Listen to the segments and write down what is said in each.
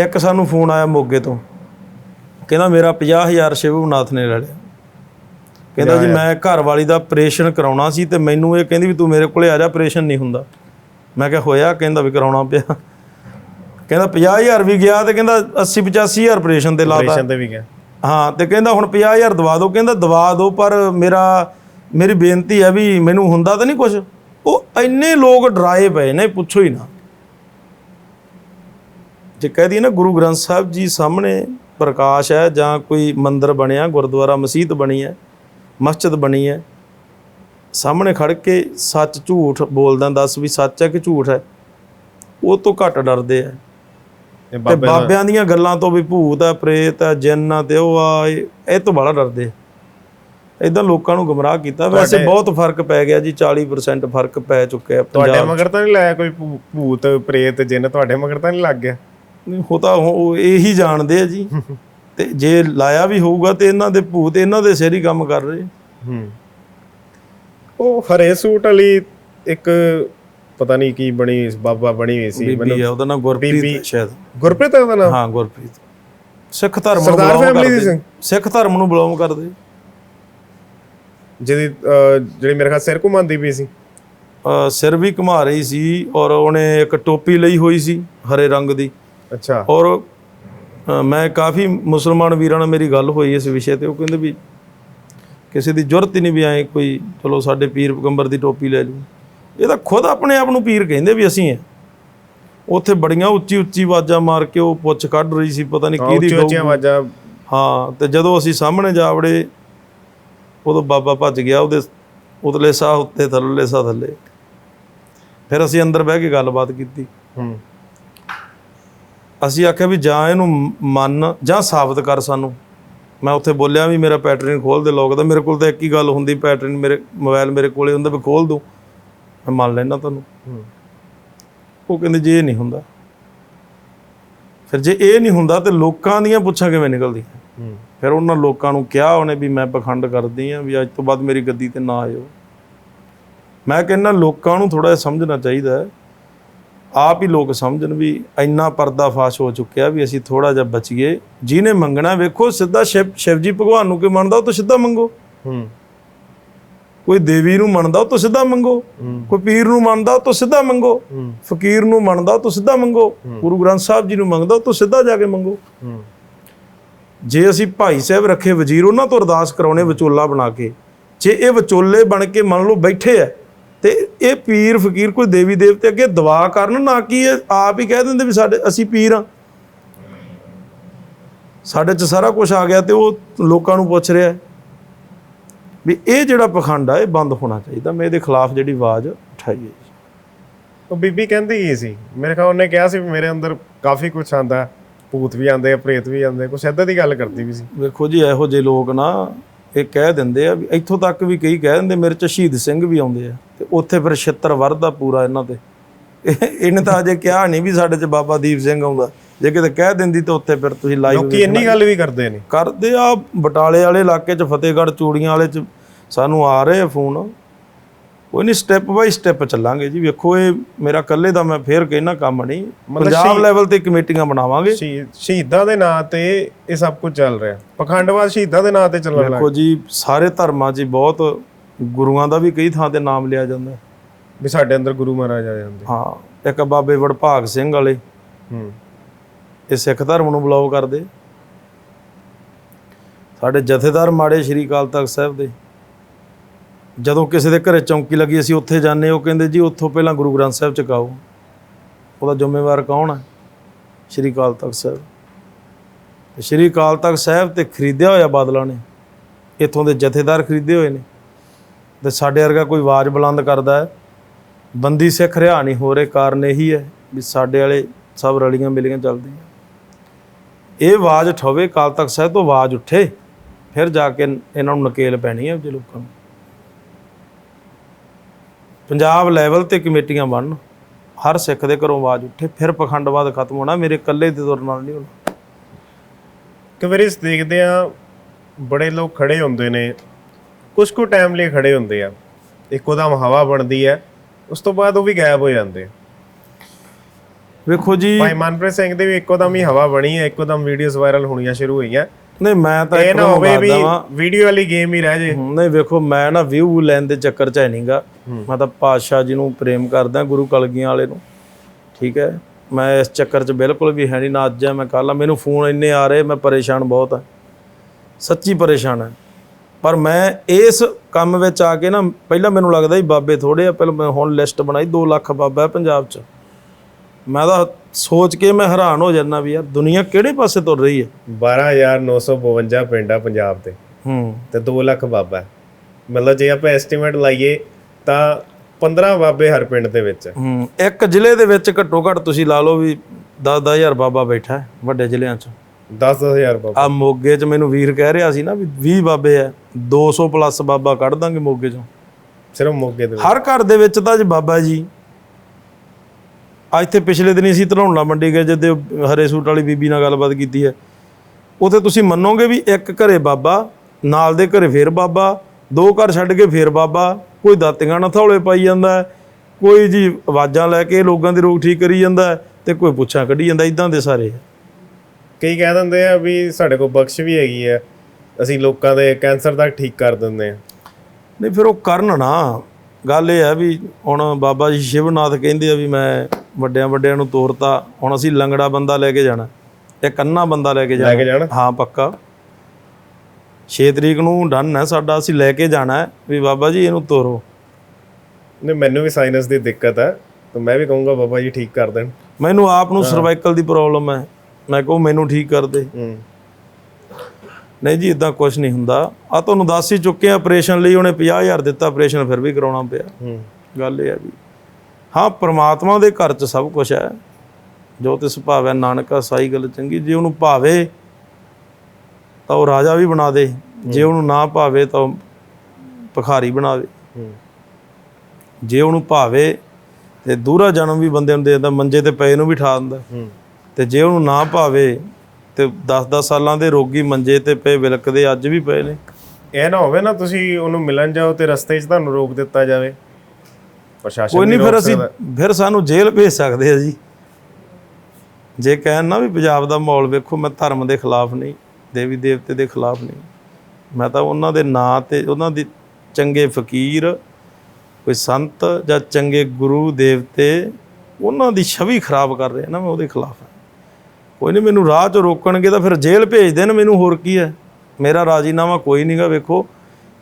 ਇੱਕ ਸਾਨੂੰ ਫੋਨ ਆਇਆ ਮੋਗੇ ਤੋਂ। ਕਹਿੰਦਾ ਮੇਰਾ 50000 ਸ਼ਿਵਨਾਥ ਨੇ ਲੈ ਲਿਆ। ਕਹਿੰਦਾ ਜੀ ਮੈਂ ਘਰ ਵਾਲੀ ਦਾ ਆਪਰੇਸ਼ਨ ਕਰਾਉਣਾ ਸੀ ਤੇ ਮੈਨੂੰ ਇਹ ਕਹਿੰਦੀ ਵੀ ਤੂੰ ਮੇਰੇ ਕੋਲੇ ਆ ਜਾ ਆਪਰੇਸ਼ਨ ਨਹੀਂ ਹੁੰਦਾ। ਮੈਂ ਕਿਹਾ ਹੋਇਆ ਕਹਿੰਦਾ ਵੀ ਕਰਾਉਣਾ ਪਿਆ। ਕਹਿੰਦਾ 50000 ਵੀ ਗਿਆ ਤੇ ਕਹਿੰਦਾ 80 85000 ਆਪਰੇਸ਼ਨ ਤੇ ਲਾਤਾ। ਆਪਰੇਸ਼ਨ ਤੇ ਵੀ ਗਿਆ। ਹਾਂ ਤੇ ਕਹਿੰਦਾ ਹੁਣ 50000 ਦਵਾ ਦਿਓ। ਕਹਿੰਦਾ ਦਵਾ ਦਿਓ ਪਰ ਮੇਰਾ ਮੇਰੀ ਬੇਨਤੀ ਹੈ ਵੀ ਮੈਨੂੰ ਹੁੰਦਾ ਤਾਂ ਨਹੀਂ ਕੁਝ ਉਹ ਇੰਨੇ ਲੋਕ ਡਰਾਏ ਪਏ ਨੇ ਪੁੱਛੋ ਹੀ ਨਾ। ਜੇ ਕਹਿ ਦਈਏ ਨਾ ਗੁਰੂ ਗ੍ਰੰਥ ਸਾਹਿਬ ਜੀ ਸਾਹਮਣੇ ਪ੍ਰਕਾਸ਼ ਹੈ ਜਾਂ ਕੋਈ ਮੰਦਿਰ ਬਣਿਆ ਗੁਰਦੁਆਰਾ ਮਸਜਿਦ ਬਣੀ ਹੈ ਮਸਜਿਦ ਬਣੀ ਹੈ ਸਾਹਮਣੇ ਖੜ ਕੇ ਸੱਚ ਝੂਠ ਬੋਲਦਾ ਦੱਸ ਵੀ ਸੱਚ ਹੈ ਕਿ ਝੂਠ ਹੈ ਉਹ ਤੋਂ ਘੱਟ ਡਰਦੇ ਆ। ਤੇ ਬਾਬਿਆਂ ਦੀਆਂ ਗੱਲਾਂ ਤੋਂ ਵੀ ਭੂਤ ਆ ਪ੍ਰੇਤ ਆ ਜਿੰਨ ਆ ਤੇ ਉਹ ਆ ਇਹ ਤੋਂ ਬੜਾ ਡਰਦੇ ਇਦਾਂ ਲੋਕਾਂ ਨੂੰ ਗੁੰਮਰਾਹ ਕੀਤਾ। ਵੈਸੇ ਬਹੁਤ ਫ਼ਰਕ ਪੈ ਗਿਆ ਜੀ 40% ਫ਼ਰਕ ਪੈ ਚੁੱਕਿਆ ਤੁਹਾਡੇ ਮਗਰ ਤਾਂ ਨਹੀਂ ਲਾਇਆ ਕੋਈ ਭੂਤ ਪ੍ਰੇਤ ਜਿੰਨ? ਤੁਹਾਡੇ ਮਗਰ ਤਾਂ ਨਹੀਂ ਲੱਗ ਗਿਆ? ਨਹੀਂ ਉਹ ਤਾਂ ਉਹ ਇਹੀ ਜਾਣਦੇ ਆ ਜੀ। ਤੇ ਜੇ ਲਾਇਆ ਵੀ ਹੋਊਗਾ ਤੇ ਇਹਨਾਂ ਦੇ ਭੂਤ ਇਹਨਾਂ ਦੇ ਸਿਰ ਹੀ ਕੰਮ ਕਰ ਰਹੇ। ਹੂੰ। ਉਹ ਹਰੇ ਸੂਟ ਵਾਲੀ ਇੱਕ ਪਤਾ ਨਹੀਂ ਕੀ ਬਣੀ ਬਾਬਾ ਬਣੀ ਹੋਈ ਸੀ। ਬੀਬੀ ਆ ਉਹਦਾ ਨਾਮ ਗੁਰਪ੍ਰੀਤ ਸ਼ਾਇਦ। ਗੁਰਪ੍ਰੀਤ ਹੈ ਉਹਦਾ ਨਾਮ? ਹਾਂ ਗੁਰਪ੍ਰੀਤ। ਸਿੱਖ ਧਰਮ ਨੂੰ ਸਰਦਾਰ ਬਿਲੋਂਗ family ਦੀ? ਸਿੱਖ ਧਰਮ ਨੂੰ ਬਿਲੋਂਗ ਕਰਦੇ। ਜਿਹਦੀ ਜਿਹੜੀ ਮੇਰੇ ਖਿਆਲ ਸਿਰ ਘੁਮਾਉਂਦੀ ਪਈ ਸੀ। ਸਿਰ ਵੀ ਘੁਮਾ ਰਹੀ ਸੀ ਔਰ ਉਹਨੇ ਇੱਕ ਟੋਪੀ ਲਈ ਹੋਈ ਸੀ ਹਰੇ ਰੰਗ ਦੀ। ਅੱਛਾ। ਔਰ ਮੈਂ ਕਾਫੀ ਮੁਸਲਮਾਨ ਵੀਰਾਂ ਨਾਲ ਮੇਰੀ ਗੱਲ ਹੋਈ ਇਸ ਵਿਸ਼ੇ ਤੇ ਉਹ ਕਹਿੰਦੇ ਵੀ ਕਿਸੇ ਦੀ ਜ਼ਰੂਰਤ ਹੀ ਨਹੀਂ ਵੀ ਐ ਕੋਈ ਚਲੋ ਸਾਡੇ ਪੀਰ ਪੈਗੰਬਰ ਦੀ ਟੋਪੀ ਲੈ ਲੂ ਇਹ ਤਾਂ ਖੁਦ ਆਪਣੇ ਆਪ ਨੂੰ ਪੀਰ ਕਹਿੰਦੇ ਵੀ ਅਸੀਂ ਐ। ਉੱਥੇ ਬੜੀਆਂ ਉੱਚੀ ਉੱਚੀ ਆਵਾਜ਼ਾਂ ਮਾਰ ਕੇ ਉਹ ਪੁੱਛ ਕੱਢ ਰਹੀ ਸੀ ਪਤਾ ਨਹੀਂ ਕਿਹਦੀ ਉੱਚੀ ਗਊ ਉੱਚੀਆਂ ਆਵਾਜ਼ਾਂ। ਹਾਂ ਤੇ ਜਦੋਂ ਅਸੀਂ ਸਾਹਮਣੇ ਜਾ ਵੜੇ ਉਦੋਂ ਬਾਬਾ ਭੱਜ ਗਿਆ ਉਹਦੇ ਉਤਲੇ ਸਾਹ ਉੱਤੇ ਥੱਲੇ ਸਾਹ ਥੱਲੇ। ਫਿਰ ਅਸੀਂ ਅੰਦਰ ਬਹਿ ਕੇ ਗੱਲਬਾਤ ਕੀਤੀ। ਹੂੰ। ਅਸੀਂ ਆਖਿਆ ਵੀ ਜਾਂ ਇਹਨੂੰ ਮੰਨ ਜਾਂ ਸਾਬਤ ਕਰ ਸਾਨੂੰ। ਮੈਂ ਉੱਥੇ ਬੋਲਿਆ ਵੀ ਮੇਰਾ ਪੈਟਰਨ ਖੋਲ ਦੇ ਲੋਕ ਦਾ ਮੇਰੇ ਕੋਲ ਤਾਂ ਇੱਕ ਹੀ ਗੱਲ ਹੁੰਦੀ ਪੈਟਰਨ ਮੇਰੇ ਮੋਬਾਈਲ ਮੇਰੇ ਕੋਲੇ ਹੁੰਦਾ ਵੀ ਖੋਲ ਦੋ। ਮੈਂ ਮੰਨ ਲੈਣਾ ਤੁਹਾਨੂੰ। ਉਹ ਕਹਿੰਦੇ ਜੇ ਇਹ ਨਹੀਂ ਹੁੰਦਾ। ਫਿਰ ਜੇ ਇਹ ਨਹੀਂ ਹੁੰਦਾ ਤੇ ਲੋਕਾਂ ਦੀਆਂ ਪੁੱਛਾਂ ਕਿਵੇਂ ਨਿਕਲਦੀਆਂ ਫਿਰ ਉਹਨਾਂ ਲੋਕਾਂ ਨੂੰ ਕਿਹਾ ਉਹਨੇ ਵੀ ਮੈਂ ਪਖੰਡ ਕਰਦੀ ਆ ਵੀ ਅੱਜ ਤੋਂ ਬਾਅਦ ਮੇਰੀ ਗੱਦੀ ਤੇ ਨਾ ਆਇਓ। ਮੈਂ ਕਹਿੰਦਾ ਲੋਕਾਂ ਨੂੰ ਥੋੜਾ ਜਿਹਾ ਸਮਝਣਾ ਚਾਹੀਦਾ ਹੈ। ਆਪ ਹੀ ਲੋਕ ਸਮਝਣ ਵੀ ਇੰਨਾ ਪਰਦਾ ਫਾਸ਼ ਹੋ ਚੁੱਕਿਆ ਵੀ ਅਸੀਂ ਥੋੜਾ ਜਿਹਾ ਬਚੀਏ। ਜਿਹਨੇ ਮੰਗਣਾ ਵੇਖੋ ਸਿੱਧਾ ਸ਼ਿਵ ਸ਼ਿਵਜੀ ਭਗਵਾਨ ਨੂੰ ਕੋਈ ਮੰਨਦਾ ਉਹ ਤੋਂ ਸਿੱਧਾ ਮੰਗੋ। ਹੂੰ। ਕੋਈ ਦੇਵੀ ਨੂੰ ਮੰਨਦਾ ਉਹ ਤੋਂ ਸਿੱਧਾ ਮੰਗੋ। ਕੋਈ ਪੀਰ ਨੂੰ ਮੰਨਦਾ ਉਹ ਤੋਂ ਸਿੱਧਾ ਮੰਗੋ। ਫਕੀਰ ਨੂੰ ਮੰਨਦਾ ਉਹ ਤੋਂ ਸਿੱਧਾ ਮੰਗੋ। ਗੁਰੂ ਗ੍ਰੰਥ ਸਾਹਿਬ ਜੀ ਨੂੰ ਮੰਗਦਾ ਉਹ ਤੋਂ ਸਿੱਧਾ ਜਾ ਕੇ ਮੰਗੋ। ਜੇ ਅਸੀਂ ਭਾਈ ਸਾਹਿਬ ਰੱਖੇ ਵਜ਼ੀਰ ਉਹਨਾਂ ਤੋਂ ਅਰਦਾਸ ਕਰਾਉਣੇ ਵਿਚੋਲਾ ਬਣਾ ਕੇ। ਜੇ ਇਹ ਵਿਚੋਲੇ ਬਣ ਕੇ ਮੰਨ ਲਓ ਬੈਠੇ ਆ ਤੇ ਇਹ ਪੀਰ ਫਕੀਰ ਕੋਈ ਦੇਵੀ ਦੇਵਤੇ ਅੱਗੇ ਦੁਆ ਕਰਨ ਨਾ ਕਿ ਇਹ ਆਪ ਹੀ ਕਹਿ ਦਿੰਦੇ ਵੀ ਸਾਡੇ ਅਸੀਂ ਪੀਰ ਆ ਸਾਡੇ 'ਚ ਸਾਰਾ ਕੁਝ ਆ ਗਿਆ ਤੇ ਉਹ ਲੋਕਾਂ ਨੂੰ ਪੁੱਛ ਰਿਹਾ ਹੈ ਵੀ ਇਹ ਜਿਹੜਾ ਪਖੰਡ ਆ ਇਹ ਬੰਦ ਹੋਣਾ ਚਾਹੀਦਾ। ਮੈਂ ਇਹਦੇ ਖਿਲਾਫ ਜਿਹੜੀ ਆਵਾਜ਼ ਉਠਾਈ ਹੈ ਉਹ ਬੀਬੀ ਕਹਿੰਦੀ ਕੀ ਸੀ? ਮੇਰੇ ਖਿਆਲ ਉਹਨੇ ਕਿਹਾ ਸੀ ਵੀ ਮੇਰੇ ਅੰਦਰ ਕਾਫੀ ਕੁਝ ਆਂਦਾ ਭੂਤ ਵੀ ਆਂਦੇ ਆ ਪ੍ਰੇਤ ਵੀ ਆਂਦੇ ਕੁਛ ਏਦਾਂ ਦੀ ਗੱਲ ਕਰਦੀ ਵੀ ਸੀ। ਵੇਖੋ ਜੀ ਇਹੋ ਜਿਹੇ ਲੋਕ ਨਾ ਇਹ ਕਹਿ ਦਿੰਦੇ ਆ ਵੀ ਇੱਥੋਂ ਤੱਕ ਵੀ ਕਈ ਕਹਿ ਦਿੰਦੇ ਮੇਰੇ ਚ ਸ਼ਹੀਦ ਸਿੰਘ ਵੀ ਆਉਂਦੇ ਆ ਤੇ ਉੱਥੇ ਫਿਰ ਛਿੱਤਰ ਵਰਦਾ ਪੂਰਾ ਇਹਨਾਂ ਤੇ। ਇਹ- ਇਹਨੇ ਤਾਂ ਅਜੇ ਕਿਹਾ ਨਹੀਂ ਵੀ ਸਾਡੇ ਚ ਬਾਬਾ ਦੀਪ ਸਿੰਘ ਆਉਂਦਾ। ਜੇ ਕਿਤੇ ਕਹਿ ਦਿੰਦੀ ਤਾਂ ਉੱਥੇ ਫਿਰ ਤੁਸੀਂ ਲਾਈਵ ਲੋਕੀ ਇੰਨੀ ਗੱਲ ਵੀ ਕਰਦੇ ਨੇ। ਕਰਦੇ ਆ ਬਟਾਲੇ ਵਾਲੇ ਇਲਾਕੇ ਚ ਫਤਿਹਗੜ੍ਹ ਚੂੜੀਆਂ ਵਾਲੇ ਚ ਸਾਨੂੰ ਆ ਰਹੇ ਫੋਨ। ਕੋਈ ਨਹੀਂ ਸਟੈਪ ਬਾਈ ਸਟੈਪ ਚੱਲਾਂਗੇ ਜੀ। ਵੇਖੋ ਇਹ ਮੇਰਾ ਇਕੱਲੇ ਦਾ ਮੈਂ ਫੇਰ ਕਹਿਣਾ ਕੰਮ ਨਹੀਂ। ਪੰਜਾਬ ਲੈਵਲ ਤੇ ਕਮੇਟੀਆਂ ਬਣਾਵਾਂਗੇ। ਸ਼ਹੀਦ ਦੇ ਨਾਂ ਤੇ ਇਹ ਸਭ ਕੁਝ ਚੱਲ ਰਿਹਾ। ਪਖੰਡਵਾਦ ਸ਼ਹੀਦਾਂ ਦੇ ਨਾਂ ਤੇ ਚੱਲਣ ਲੱਗ ਵੇਖੋ ਜੀ ਸਾਰੇ ਧਰਮਾਂ 'ਚ ਬਹੁਤ ਗੁਰੂਆਂ ਦਾ ਵੀ ਕਈ ਥਾਂ ਤੇ ਨਾਮ ਲਿਆ ਜਾਂਦਾ। ਵੀ ਸਾਡੇ ਅੰਦਰ ਗੁਰੂ ਮਹਾਰਾਜ ਆ ਜਾਂਦੇ। ਹਾਂ ਇੱਕ ਬਾਬੇ ਵਡਭਾਗ ਸਿੰਘ ਵਾਲੇ। ਹੂੰ। ਇਹ ਸਿੱਖ ਧਰਮ ਨੂੰ ਬਲੌਗ ਕਰਦੇ। ਸਾਡੇ ਜਥੇਦਾਰ ਮਾੜੇ ਸ਼੍ਰੀ ਅਕਾਲ ਤਖਤ ਸਾਹਿਬ ਦੇ। ਜਦੋਂ ਕਿਸੇ ਦੇ ਘਰੇ ਚੌਂਕੀ ਲੱਗੀ, ਅਸੀਂ ਉੱਥੇ ਜਾਂਦੇ ਉਹ ਕਹਿੰਦੇ, ਜੀ, ਉੱਥੋਂ ਪਹਿਲਾਂ ਗੁਰੂ ਗ੍ਰੰਥ ਸਾਹਿਬ ਚਕਾਓ। ਉਹਦਾ ਜ਼ਿੰਮੇਵਾਰ ਕੌਣ ਹੈ? ਸ਼੍ਰੀ ਅਕਾਲ ਤਖਤ ਸਾਹਿਬ। ਤੇ ਸ਼੍ਰੀ ਅਕਾਲ ਤਖਤ ਸਾਹਿਬ ਤੇ ਖਰੀਦਿਆ ਹੋਇਆ ਬਾਦਲਾਂ ਨੇ, ਇੱਥੋਂ ਦੇ ਜਥੇਦਾਰ ਖਰੀਦੇ ਹੋਏ ਨੇ। ਤੇ ਸਾਡੇ ਵਰਗਾ ਕੋਈ ਆਵਾਜ਼ ਬੁਲੰਦ ਕਰਦਾ ਹੈ। ਬੰਦੀ ਸਿੱਖ ਰਿਹਾ ਨਹੀਂ ਹੋ ਰਹੇ ਕਾਰਨ ਇਹੀ ਹੈ ਵੀ ਸਾਡੇ ਵਾਲੇ ਸਭ ਰਲੀਆਂ ਮਿਲੀਆਂ ਚੱਲਦੀਆਂ। ਇਹ ਆਵਾਜ਼ ਉਠਾਵੇ ਕਾਲ ਤੱਕ ਸਾਹਿਬ ਤੋਂ ਆਵਾਜ਼ ਉੱਠੇ, ਫਿਰ ਜਾ ਕੇ ਇਹਨਾਂ ਨੂੰ ਨਕੇਲ ਪੈਣੀ ਹੈ ਜੇ ਲੋਕਾਂ ਨੂੰ। ਪੰਜਾਬ ਲੈਵਲ ਤੇ ਕਮੇਟੀਆਂ ਬਣਨ ਹਰ ਸਿੱਖ ਦੇ ਘਰੋਂ ਆਵਾਜ਼ ਉੱਠੇ ਫਿਰ ਪਖੰਡਵਾਦ ਖਤਮ ਹੋਣਾ ਮੇਰੇ ਇਕੱਲੇ ਦੇ ਤੁਰਨ ਨਾਲ ਨਹੀਂ ਹੋਣਾ ਕਿ ਵਾਰੀ ਅਸੀਂ ਦੇਖਦੇ ਆ ਬੜੇ ਲੋਕ ਖੜੇ ਹੁੰਦੇ ਨੇ ਕੁਝ ਕੁ ਟਾਈਮ ਲਈ ਖੜੇ ਹੁੰਦੇ ਆ ਇੱਕੋ ਦਮ ਹਵਾ ਬਣਦੀ ਹੈ ਉਸ ਤੋਂ ਬਾਅਦ ਉਹ ਵੀ ਗਾਇਬ ਹੋ ਜਾਂਦੇ। ਵੇਖੋ ਜੀ। ਭਾਈ ਮਨਪ੍ਰੀਤ ਸਿੰਘ ਦੀ ਵੀ ਇੱਕੋ ਦਮ ਹੀ ਹਵਾ ਬਣੀ ਹੈ ਇੱਕੋ ਦਮ ਵੀਡੀਓਜ਼ ਵਾਇਰਲ ਹੋਣੀਆਂ ਸ਼ੁਰੂ ਹੋਈਆਂ। ਨਹੀਂ ਮੈਂ ਤਾਂ ਇਹ ਨਾ ਹੋਵੇ ਵੀ ਵੀਡੀਓ ਵਾਲੀ ਗੇਮ ਹੀ ਰਹਿ ਜੇ। ਨਹੀਂ ਵੇਖੋ ਮੈਂ ਨਾ ਵਿਊ ਲੈਣ ਦੇ ਚੱਕਰ 'ਚ ਹੈ ਨਹੀਂਗਾ ਮੈਂ ਤਾਂ ਪਾਤਸ਼ਾਹ ਜੀ ਨੂੰ ਪ੍ਰੇਮ ਕਰਦਾ ਗੁਰੂ ਕਲਗੀਆਂ ਵਾਲੇ ਨੂੰ। ਠੀਕ ਹੈ? ਮੈਂ ਇਸ ਚੱਕਰ 'ਚ ਬਿਲਕੁਲ ਵੀ ਹੈ ਨਹੀਂ ਨਾ ਅੱਜ ਹੈ ਮੈਂ ਕੱਲ੍ਹ ਆ। ਮੈਨੂੰ ਫੋਨ ਇੰਨੇ ਆ ਰਹੇ ਮੈਂ ਪਰੇਸ਼ਾਨ ਬਹੁਤ ਹਾਂ। ਸੱਚੀ ਪਰੇਸ਼ਾਨ ਹਾਂ। ਪਰ ਮੈਂ ਇਸ ਕੰਮ ਵਿੱਚ ਆ ਕੇ ਨਾ ਪਹਿਲਾਂ ਮੈਨੂੰ ਲੱਗਦਾ ਸੀ ਬਾਬੇ ਥੋੜੇ ਆ ਪਹਿਲਾਂ ਮੈਂ ਹੁਣ ਲਿਸਟ ਬਣਾਈ 2 ਲੱਖ ਬਾਬਾ ਹੈ ਪੰਜਾਬ 'ਚ। ਮੈਂ ਤਾਂ ਸੋਚ ਕੇ ਮੈਂ ਹੈਰਾਨ ਹੋ ਜਾਂਦਾ ਵੀ ਯਾਰ ਦੁਨੀਆ ਕਿਹੜੇ ਪਾਸੇ ਤੁਰ ਰਹੀ ਹੈ? 12952 ਪਿੰਡ ਆ ਪੰਜਾਬ ਦੇ। ਹੂੰ। ਤੇ 2 ਲੱਖ ਬਾਬਾ। ਮਤਲਬ ਜੇ ਆਪਾਂ ਐਸਟੀਮੇਟ ਲਾਈਏ ਤਾਂ 15 ਬਾਬੇ ਹਰ ਪਿੰਡ ਦੇ ਵਿੱਚ ਹੂੰ। ਇੱਕ ਜ਼ਿਲ੍ਹੇ ਦੇ ਵਿੱਚ ਘੱਟੋ ਘੱਟ ਤੁਸੀਂ ਲਾ ਲਓ ਵੀ 10 ਹਜ਼ਾਰ ਬਾਬਾ ਬੈਠਾ ਹੈ ਵੱਡੇ ਜ਼ਿਲ੍ਹਿਆਂ 'ਚ। 10000 ਬਾਬਾ। ਆ ਮੋਗੇ 'ਚ ਮੈਨੂੰ ਵੀਰ ਕਹਿ ਰਿਹਾ ਸੀ ਨਾ ਵੀ 20 ਬਾਬੇ ਆ 200 ਪਲੱਸ ਬਾਬਾ ਕੱਢ ਦਾਂਗੇ ਮੋਗੇ 'ਚੋਂ। ਸਿਰਫ ਮੋਗੇ ਦੇ। ਹਰ ਘਰ ਦੇ ਵਿੱਚ ਤਾਂ ਜੀ ਬਾਬਾ ਜੀ ਅੱਜ ਤੇ ਪਿਛਲੇ ਦਿਨੀ ਅਸੀਂ ਧਨੌਲਾ ਮੰਡੀ ਗਏ ਜਦ ਹਰੇ ਸੂਟ ਵਾਲੀ ਬੀਬੀ ਨਾਲ ਗੱਲਬਾਤ ਕੀਤੀ ਹੈ। ਉਥੇ ਤੁਸੀਂ ਮੰਨੋਗੇ ਵੀ ਇੱਕ ਘਰੇ ਬਾਬਾ ਨਾਲ ਦੇ ਘਰੇ ਫੇਰ ਬਾਬਾ ਦੋ ਘਰ ਛੱਡ ਕੇ ਫੇਰ ਬਾਬਾ ਕੋਈ ਦਾਤੀਆਂ ਨਾਲ ਥੌਲੇ ਪਾਈ ਜਾਂਦਾ ਕੋਈ ਜੀ ਆਵਾਜ਼ਾਂ ਲੈ ਕੇ ਲੋਕਾਂ ਦੇ ਰੋਗ ਠੀਕ ਕਰੀ ਜਾਂਦਾ ਤੇ ਕੋਈ ਪੁੱਛਾਂ ਕੱਢੀ ਜਾਂਦਾ ਇਦਾਂ ਦੇ ਸਾਰੇ ਕਈ ਕਹਿ ਦਿੰਦੇ ਆ ਵੀ ਸਾਡੇ ਕੋਲ ਬਖਸ਼ ਵੀ ਹੈਗੀ ਆ ਅਸੀਂ ਲੋਕਾਂ ਦੇ ਕੈਂਸਰ ਤੱਕ ਠੀਕ ਕਰ ਦਿੰਦੇ ਆ ਨਹੀਂ ਫਿਰ ਉਹ ਕਰਨ ਨਾ। ਗੱਲ ਇਹ ਹੈ ਵੀ ਹੁਣ ਬਾਬਾ ਜੀ ਸ਼ਿਵਨਾਥ ਕਹਿੰਦੇ ਆ ਵੀ ਮੈਂ ਵੱਡਿਆਂ ਵੱਡਿਆਂ ਨੂੰ ਤੋਰਤਾ ਹੁਣ ਅਸੀਂ ਲੰਗੜਾ ਬੰਦਾ ਲੈ ਕੇ ਜਾਣਾ ਇੱਕ ਅੰਨਾ ਬੰਦਾ ਲੈ ਕੇ ਲੈ ਕੇ ਜਾਣਾ? ਹਾਂ ਪੱਕਾ। 6 ਤਰੀਕ ਨੂੰ ਡਨ ਹੈ ਸਾਡਾ ਅਸੀਂ ਲੈ ਕੇ ਜਾਣਾ ਹੈ ਵੀ ਬਾਬਾ ਜੀ ਇਹਨੂੰ ਤੋਰੋ। ਨੇ ਮੈਨੂੰ ਵੀ ਸਾਈਨਸ ਦੀ ਦਿੱਕਤ ਹੈ ਤਾਂ ਮੈਂ ਵੀ ਕਹੂੰਗਾ ਬਾਬਾ ਜੀ ਠੀਕ ਕਰ ਦੇਣ। ਮੈਨੂੰ ਆਪ ਨੂੰ ਸਰਵਾਈਕਲ ਦੀ ਪ੍ਰੋਬਲਮ ਹੈ। ਮੈਂ ਕਹੂੰ ਮੈਨੂੰ ਠੀਕ ਕਰ ਦੇ। ਨਹੀਂ ਜੀ ਇਦਾਂ ਕੁਝ ਨਹੀਂ ਹੁੰਦਾ। ਆ ਤੁਹਾਨੂੰ ਦੱਸ ਹੀ ਚੁੱਕੇ ਆ ਆਪਰੇਸ਼ਨ ਲਈ ਉਹਨੇ 50000 ਦਿੱਤਾ ਆਪਰੇਸ਼ਨ ਫਿਰ ਵੀ ਕਰਾਉਣਾ ਪਿਆ। ਹੂੰ। ਗੱਲ ਇਹ ਹੈ ਵੀ। ਹਾਂ ਪ੍ਰਮਾਤਮਾ ਦੇ ਘਰ 'ਚ ਸਭ ਕੁਝ ਹੈ। ਜੋ ਤਿਸ ਭਾਵੈ ਨਾਨਕਾ ਸਾਈ ਗੱਲ ਚੰਗੀ। ਜੇ ਉਹਨੂੰ ਭਾਵੇ ਤਾਂ ਉਹ ਰਾਜਾ ਵੀ ਬਣਾ ਦੇ। ਜੇ ਉਹਨੂੰ ਨਾ ਭਾਵੇ ਤਾਂ ਭਿਖਾਰੀ ਬਣਾਵੇ। ਜੇ ਉਹਨੂੰ ਭਾਵੇ ਤੇ ਦੂਰਾ ਜਨਮ ਵੀ ਬੰਦੇ ਨੂੰ ਦੇ ਦਿੰਦਾ ਮੰਜੇ ਤੇ ਪਏ ਨੂੰ ਵੀ ਠਾ ਦਿੰਦਾ। ਤੇ ਜੇ ਉਹਨੂੰ ਨਾ ਭਾਵੇ ਤੇ 10-10 ਸਾਲਾਂ ਦੇ ਰੋਗੀ ਮੰਜੇ ਤੇ ਪਏ ਵਿਲਕਦੇ ਅੱਜ ਵੀ ਪਏ ਨੇ। ਇਹ ਨਾ ਹੋਵੇ ਨਾ ਤੁਸੀਂ ਉਹਨੂੰ ਮਿਲਣ ਜਾਓ ਤੇ ਰਸਤੇ 'ਚ ਤੁਹਾਨੂੰ ਰੋਕ ਦਿੱਤਾ ਜਾਵੇ। ਪ੍ਰਸ਼ਾਸਨ ਕੋਈ ਨਹੀਂ ਫਿਰ ਅਸੀਂ। ਫਿਰ ਸਾਨੂੰ ਜੇਲ੍ਹ ਭੇਜ ਸਕਦੇ ਆ ਜੀ। ਜੇ ਕਹਿਣ ਨਾ ਵੀ ਪੰਜਾਬ ਦਾ ਮਾਹੌਲ ਵੇਖੋ ਮੈਂ ਧਰਮ ਦੇ ਖਿਲਾਫ ਨਹੀਂ ਦੇਵੀ ਦੇਵਤੇ ਦੇ ਖਿਲਾਫ ਨਹੀਂ। ਮੈਂ ਤਾਂ ਉਹਨਾਂ ਦੇ ਨਾਂ ਤੇ ਉਹਨਾਂ ਦੀ ਚੰਗੇ ਫਕੀਰ ਕੋਈ ਸੰਤ ਜਾਂ ਚੰਗੇ ਗੁਰੂ ਦੇਵਤੇ ਉਹਨਾਂ ਦੀ ਛਵੀ ਖਰਾਬ ਕਰ ਰਹੇ ਨਾ ਮੈਂ ਉਹਦੇ ਖਿਲਾਫ ਹਾਂ ਕੋਈ ਨਹੀਂ ਮੈਨੂੰ ਰਾਹ 'ਚ ਰੋਕਣਗੇ ਤਾਂ ਫਿਰ ਜੇਲ੍ਹ ਭੇਜ ਦੇਣ ਮੈਨੂੰ ਹੋਰ ਕੀ ਹੈ? ਮੇਰਾ ਰਾਜੀਨਾਮਾ ਕੋਈ ਨਹੀਂਗਾ ਵੇਖੋ।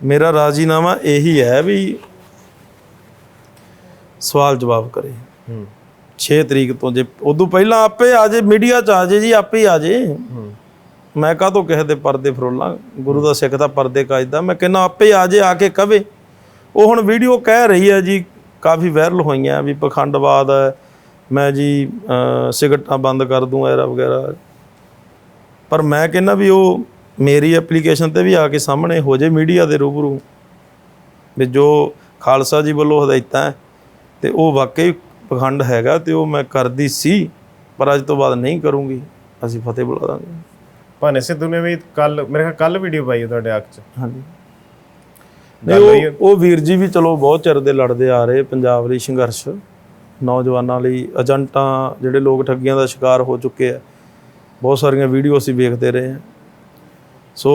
ਮੇਰਾ ਰਾਜੀਨਾਮਾ ਇਹੀ ਹੈ ਵੀ ਸਵਾਲ ਜਵਾਬ ਕਰੇ। ਹੂੰ। 6 ਤਰੀਕ ਤੋਂ ਜੇ ਉਦੋਂ ਪਹਿਲਾਂ ਆਪੇ ਆ ਜੇ ਮੀਡੀਆ 'ਚ ਆ ਜੇ ਜੀ ਆਪੇ ਆ ਜੇ। ਹੂੰ। ਮੈਂ ਕਾਹਤੋਂ ਕਿਸੇ ਦੇ ਪਰਦੇ ਫਰੋਲਾਂ? ਗੁਰੂ ਦਾ ਸਿੱਖ ਦਾ ਪਰਦੇ ਕਾਜਦਾ। ਮੈਂ ਕਹਿੰਦਾ ਆਪੇ ਆ ਜੇ ਆ ਕੇ ਕਵੇ। ਉਹ ਹੁਣ ਵੀਡੀਓ ਕਹਿ ਰਹੀ ਹੈ ਜੀ ਕਾਫੀ ਵਾਇਰਲ ਹੋਈਆਂ ਵੀ ਪਖੰਡਵਾਦ ਹੈ। ਮੈਂ ਜੀ ਸਿਗਰਟਾਂ ਬੰਦ ਕਰ ਦੂੰ ਐਰਾ ਵਗੈਰਾ। ਪਰ ਮੈਂ ਕਹਿੰਦਾ ਵੀ ਉਹ ਮੇਰੀ ਐਪਲੀਕੇਸ਼ਨ ਤੇ ਵੀ ਆ ਕੇ ਸਾਹਮਣੇ ਹੋ ਜੇ ਮੀਡੀਆ ਦੇ ਰੂਬਰੂ। ਵੀ ਜੋ ਖਾਲਸਾ ਜੀ ਵੱਲੋਂ ਹਦਾਇਤਾਂ ਹੈ ਤੇ ਉਹ ਵਾਕਈ ਪਖੰਡ ਹੈਗਾ ਤੇ ਉਹ ਮੈਂ ਕਰਦੀ ਸੀ ਪਰ ਅੱਜ ਤੋਂ ਬਾਅਦ ਨਹੀਂ ਕਰੂੰਗੀ। ਅਸੀਂ ਫਤਿਹ ਬੁਲਾ ਦਾਂਗੇ। ਭਾਨੇ ਸਿੱਧੂ ਨੇ ਵੀ ਕੱਲ ਮੇਰੇ ਖਿਆਲ ਕੱਲ ਵੀਡੀਓ ਪਾਈ ਹੈ ਤੁਹਾਡੇ ਅੱਖ 'ਚ। ਹਾਂਜੀ। ਨਹੀਂ ਉਹ ਵੀਰ ਜੀ ਵੀ ਚਲੋ ਬਹੁਤ ਚਿਰ ਦੇ ਲੜਦੇ ਆ ਰਹੇ ਪੰਜਾਬ ਲਈ ਸੰਘਰਸ਼। ਨੌਜਵਾਨਾਂ ਲਈ ਏਜੰਟਾਂ ਜਿਹੜੇ ਲੋਕ ਠੱਗੀਆਂ ਦਾ ਸ਼ਿਕਾਰ ਹੋ ਚੁੱਕੇ ਆ ਬਹੁਤ ਸਾਰੀਆਂ ਵੀਡੀਓ ਅਸੀਂ ਵੇਖਦੇ ਰਹੇ ਹਾਂ। ਸੋ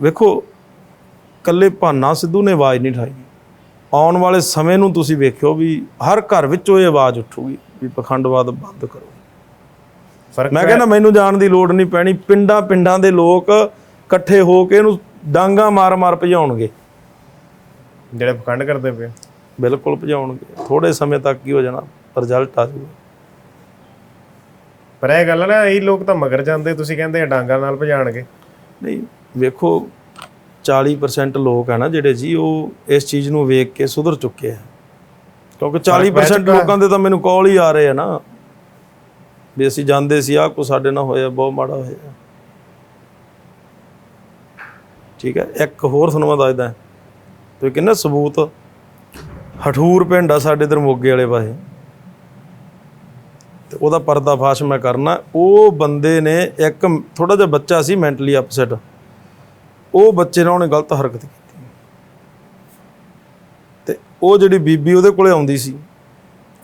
ਵੇਖੋ ਕੱਲੇ ਭਾਨਾ ਸਿੱਧੂ ਨੇ ਆਵਾਜ਼ ਨਹੀਂ ਠਾਈ ਆਉਣ ਵਾਲੇ ਸਮੇਂ ਨੂੰ ਤੁਸੀਂ ਵੇਖਿਓ ਵੀ ਹਰ ਘਰ ਵਿੱਚੋਂ ਇਹ ਆਵਾਜ਼ ਉੱਠੂਗੀ ਵੀ ਪਖੰਡਵਾਦ ਬੰਦ ਕਰੋ। ਫ਼ਰਕ ਮੈਂ ਕਹਿੰਦਾ ਮੈਨੂੰ ਜਾਣ ਦੀ ਲੋੜ ਨਹੀਂ ਪੈਣੀ ਪਿੰਡਾਂ ਪਿੰਡਾਂ ਦੇ ਲੋਕ ਇਕੱਠੇ ਹੋ ਕੇ ਇਹਨੂੰ ਡਾਂਗਾ ਮਾਰ-ਮਾਰ ਭਜਾਉਣਗੇ। ਜਿਹੜੇ ਪਖੰਡ ਕਰਦੇ ਪਏ ਬਿਲਕੁਲ ਭਜਾਉਣਗੇ। ਥੋੜੇ ਸਮੇਂ ਤੱਕ ਹੀ ਹੋ ਜਾਣਾ ਰਿਜ਼ਲਟ ਆ ਜਾਊਗਾ। ਪਰ ਇਹ ਗੱਲ ਨਾ ਇਹ ਲੋਕ ਤਾਂ ਮਗਰ ਜਾਂਦੇ ਤੁਸੀਂ ਕਹਿੰਦੇ ਡਾਂਗਾ ਨਾਲ ਭਜਾਣਗੇ। ਨਹੀਂ ਵੇਖੋ 40% ਲੋਕ ਆ ਨਾ ਜਿਹੜੇ ਜੀ ਉਹ ਇਸ ਚੀਜ਼ ਨੂੰ ਵੇਖ ਕੇ ਸੁਧਰ ਚੁੱਕੇ ਆ। ਕਿਉਂਕਿ 40% ਲੋਕਾਂ ਦੇ ਤਾਂ ਮੈਨੂੰ ਕਾਲ ਹੀ ਆ ਰਹੇ ਆ ਨਾ। ਵੀ ਅਸੀਂ ਜਾਂਦੇ ਸੀ ਆ ਕੋ ਸਾਡੇ ਨਾਲ ਹੋਇਆ ਬਹੁਤ ਮਾੜਾ ਹੋਇਆ। ਠੀਕ ਹੈ ਇੱਕ ਹੋਰ ਤੁਹਾਨੂੰ ਮੈਂ ਦੱਸਦਾ। ਤੇ ਕਿੰਨਾ ਸਬੂਤ ਹਠੂਰ ਪਿੰਡ ਆ ਸਾਡੇ ਇਧਰ ਮੋਗੇ ਵਾਲੇ ਪਾਸੇ। ਤੇ ਉਹਦਾ ਪਰਦਾਫਾਸ਼ ਮੈਂ ਕਰਨਾ। ਉਹ ਬੰਦੇ ਨੇ ਇੱਕ ਥੋੜਾ ਜਿਹਾ ਬੱਚਾ ਸੀ ਮੈਂਟਲੀ ਅਪਸੈਟ ਉਹ ਬੱਚੇ ਨਾਲ ਉਹਨੇ ਗਲਤ ਹਰਕਤ ਕੀਤੀ। ਤੇ ਉਹ ਜਿਹੜੀ ਬੀਬੀ ਉਹਦੇ ਕੋਲੇ ਆਉਂਦੀ ਸੀ,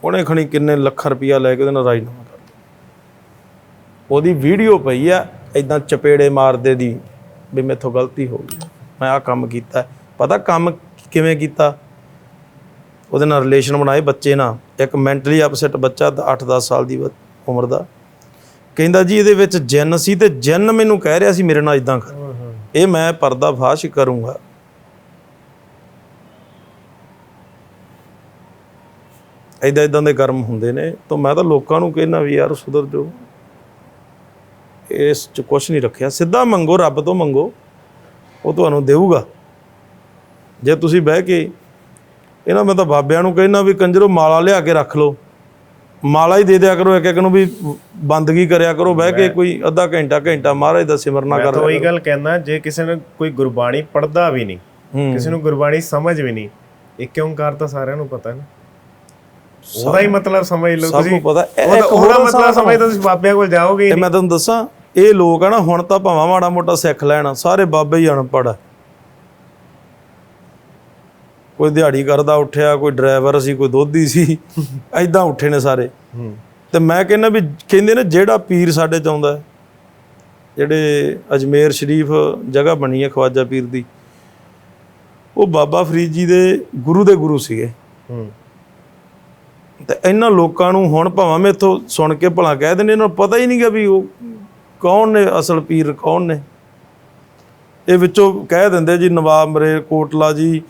ਉਹਨੇ ਖਣੀ ਕਿੰਨੇ ਲੱਖ ਰੁਪਇਆ ਲੈ ਕੇ ਉਹਦੇ ਨਾਲ ਰਾਜਨਾਮਾ ਕਰ ਲਿਆ। ਉਹਦੀ ਵੀਡੀਓ ਪਈ ਆ ਇਦਾਂ ਚਪੇੜੇ ਮਾਰਦੇ ਦੀ ਵੀ ਮੇਥੋਂ ਗਲਤੀ ਹੋ ਗਈ। ਮੈਂ ਆ ਕੰਮ ਕੀਤਾ। ਪਤਾ ਕੰਮ ਕਿਵੇਂ ਕੀਤਾ? ਉਹਦੇ ਨਾਲ ਰਿਲੇਸ਼ਨ ਬਣਾਏ ਬੱਚੇ ਨਾਲ। ਇੱਕ ਮੈਂਟਲੀ ਅਪਸੈਟ ਬੱਚਾ 8-10 ਸਾਲ ਦੀ ਉਮਰ ਦਾ। ਕਹਿੰਦਾ ਜੀ ਇਹਦੇ ਵਿੱਚ ਜਿੰਨ ਸੀ ਤੇ ਜਿੰਨ ਮੈਨੂੰ ਕਹਿ ਰਿਹਾ ਸੀ ਮੇਰੇ ਨਾਲ ਇਦਾਂ ਕਰ। ਇਹ ਮੈਂ ਪਰਦਾਫਾਸ਼ ਕਰੂੰਗਾ। ਇਦਾਂ ਇਦਾਂ ਦੇ ਕਰਮ ਹੁੰਦੇ ਨੇ। ਤਾਂ ਮੈਂ ਤਾਂ ਲੋਕਾਂ ਨੂੰ ਕਹਿਣਾ ਵੀ ਯਾਰ ਸੁਧਰ ਜਾਓ। ਇਸ ਚ ਕੁਝ ਨਹੀਂ ਰੱਖਿਆ। ਸਿੱਧਾ ਮੰਗੋ, ਰੱਬ ਤੋਂ ਮੰਗੋ। ਉਹ ਤੁਹਾਨੂੰ ਦੇਊਗਾ। ਜੇ ਤੁਸੀਂ ਬਹਿ ਕੇ ਇਹਨਾਂ ਮੈਂ ਤਾਂ ਬਾਬਿਆਂ ਨੂੰ ਕਹਿਣਾ ਵੀ ਕੰਜਰੋ ਮਾਲਾ ਲਿਆ ਕੇ ਰੱਖ ਲਓ। ਮਾਲਾ ਹੀ ਦੇ ਦਿਆ ਕਰੋ ਇੱਕ ਇੱਕ ਨੂੰ ਵੀ ਬੰਦਗੀ ਕਰਿਆ ਕਰੋ ਬਹਿ ਕੇ ਕੋਈ ਅੱਧਾ ਘੰਟਾ ਘੰਟਾ ਮਹਾਰਾਜ ਦਾ ਸਿਮਰਨਾ ਮੈਂ ਕਰ ਤਾਂ ਉਹੀ ਗੱਲ ਕਹਿਣਾ ਜੇ ਕਿਸੇ ਨੇ ਕੋਈ ਗੁਰਬਾਣੀ ਪੜਦਾ ਵੀ ਨਹੀਂ ਕਿਸੇ ਨੂੰ ਗੁਰਬਾਣੀ ਸਮਝ ਵੀ ਨਹੀਂ ਇੱਕ ਓੰਕਾਰ ਤਾਂ ਸਾਰਿਆਂ ਨੂੰ ਪਤਾ ਹੈ ਨਾ। ਉਹਦਾ ਹੀ ਮਤਲਬ ਸਮਝ ਲਓ ਸਭ ਨੂੰ ਪਤਾ। ਉਹਦਾ ਮਤਲਬ ਸਮਝ ਤਾਂ ਤੁਸੀਂ ਬਾਬਿਆਂ ਕੋਲ ਜਾਓਗੇ ਤੇ ਮੈਂ ਤੁਹਾਨੂੰ ਦੱਸਾਂ ਇਹ ਲੋਕ ਆ ਨਾ ਹੁਣ ਤਾਂ ਭਾਵੇਂ ਮਾੜਾ ਮੋਟਾ ਸਿੱਖ ਲੈਣ ਸਾਰੇ ਬਾਬੇ ਹੀ ਅਨਪੜ੍ਹ ਆ। ਕੋਈ ਦਿਹਾੜੀ ਕਰਦਾ ਉੱਠਿਆ ਕੋਈ ਡਰਾਈਵਰ ਸੀ ਕੋਈ ਦੋਧੀ ਸੀ ਐਦਾਂ ਉੱਠੇ ਨੇ ਸਾਰੇ। ਤੇ ਮੈਂ ਕਹਿੰਦਾ ਵੀ ਕਹਿੰਦੇ ਨੇ ਜਿਹੜਾ ਪੀਰ ਸਾਡੇ ਚ ਆਉਂਦਾ ਜਿਹੜੇ ਅਜਮੇਰ ਸ਼ਰੀਫ ਜਗ੍ਹਾ ਬਣੀ ਹੈ ਖਵਾਜਾ ਪੀਰ ਦੀ ਉਹ ਬਾਬਾ ਫਰੀਦ ਜੀ ਦੇ ਗੁਰੂ ਦੇ ਗੁਰੂ ਸੀਗੇ। ਹੂੰ। ਤੇ ਇਹਨਾਂ ਲੋਕਾਂ ਨੂੰ ਹੁਣ ਭਾਵੇਂ ਮੇਥੋਂ ਸੁਣ ਕੇ ਭਲਾ ਕਹਿ ਦਿੰਦੇ ਇਹਨਾਂ ਨੂੰ ਪਤਾ ਹੀ ਨਹੀਂਗਾ ਵੀ ਉਹ ਕੌਣ ਨੇ ਅਸਲ ਪੀਰ ਕੌਣ ਨੇ। ਇਹ ਵਿੱਚੋਂ ਕਹਿ ਦਿੰਦੇ ਜੀ ਨਵਾਬ ਮਰੇ ਕੋਟਲਾ ਜੀ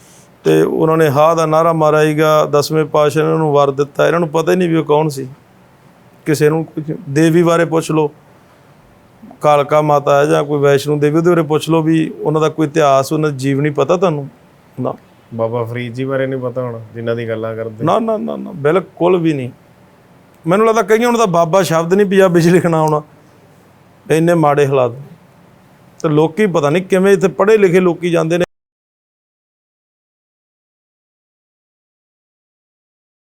ਤੇ ਉਹਨਾਂ ਨੇ ਹਾਂ ਦਾ ਨਾਰਾ ਮਾਰਾਈਗਾ ਦਸਵੇਂ ਨੇ ਇਹਨਾਂ ਨੂੰ ਵਰ ਦਿੱਤਾ। ਇਹਨਾਂ ਨੂੰ ਪਤਾ ਹੀ ਨਹੀਂ ਵੀ ਉਹ ਕੌਣ ਸੀ। ਕਿਸੇ ਨੂੰ ਕੁਝ ਦੇਵੀ ਬਾਰੇ ਪੁੱਛ ਲਓ ਕਾਲਕਾ ਮਾਤਾ ਹੈ ਜਾਂ ਕੋਈ ਵੈਸ਼ਨੂ ਦੇਵੀ ਉਹਦੇ ਬਾਰੇ ਪੁੱਛ ਲਓ ਵੀ ਉਹਨਾਂ ਦਾ ਕੋਈ ਇਤਿਹਾਸ ਉਹਨਾਂ ਦੀ ਜੀਵਨੀ ਪਤਾ ਤੁਹਾਨੂੰ? ਨਾ। ਬਾਬਾ ਫਰੀਦ ਜੀ ਬਾਰੇ ਨਹੀਂ ਪਤਾ ਹੋਣਾ ਜਿਨ੍ਹਾਂ ਦੀ ਗੱਲਾਂ ਕਰਦੇ। ਨਾ ਨਾ ਨਾ ਨਾ ਬਿਲਕੁਲ ਵੀ ਨਹੀਂ। ਮੈਨੂੰ ਲੱਗਦਾ ਕਈਆਂ ਨੂੰ ਤਾਂ ਬਾਬਾ ਸ਼ਬਦ ਨਹੀਂ ਪੰਜਾਬੀ 'ਚ ਲਿਖਣਾ ਆਉਣਾ ਇੰਨੇ ਮਾੜੇ ਹਾਲਾਤ। ਤੇ ਲੋਕੀ ਪਤਾ ਨਹੀਂ ਕਿਵੇਂ ਇੱਥੇ ਪੜ੍ਹੇ ਲਿਖੇ ਲੋਕੀ ਜਾਂਦੇ ਨੇ।